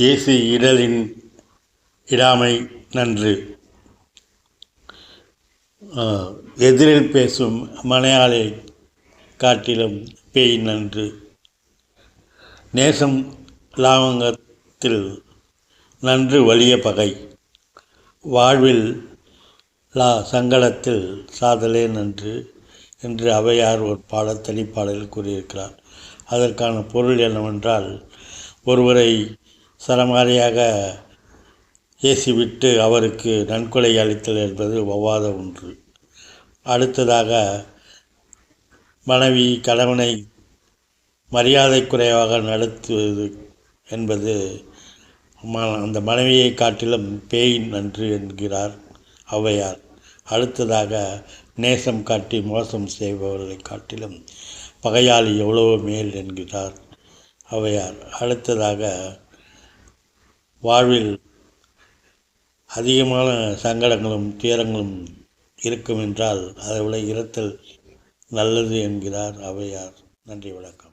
இயேசு இடலின் இடாமை நன்று. எதிரில் பேசும் மனையாளை காட்டிலும் பேய் நன்று. நேசம் லாவங்கத்தில் நன்று வலிய பகை. வாழ்வில் லா சங்கடத்தில் சாதலே நன்று என்று அவையார் ஒரு பாட தனிப்பாடலில் கூறியிருக்கிறார். அதற்கான பொருள் என்னவென்றால் ஒருவரை சரமாரியாக ஏசிவிட்டு அவருக்கு நன்கொலை அளித்தல் என்பது ஒவ்வாத ஒன்று. அடுத்ததாக மனைவி கணவனை மரியாதை குறைவாக நடத்துவது என்பது ம அந்த மனைவியை காட்டிலும் பேய் நன்று என்கிறார் ஔவையார். அடுத்ததாக நேசம் காட்டி மோசம் செய்பவர்களை காட்டிலும் பகையாளி எவ்வளவு மேல் என்கிறார் ஔவையார். அடுத்ததாக வாழ்வில் அதிகமான சங்கடங்களும் துயரங்களும் இருக்கும் என்றால் அதை விட இருத்தல் நல்லது என்கிறார் அவையார். நன்றி வணக்கம்.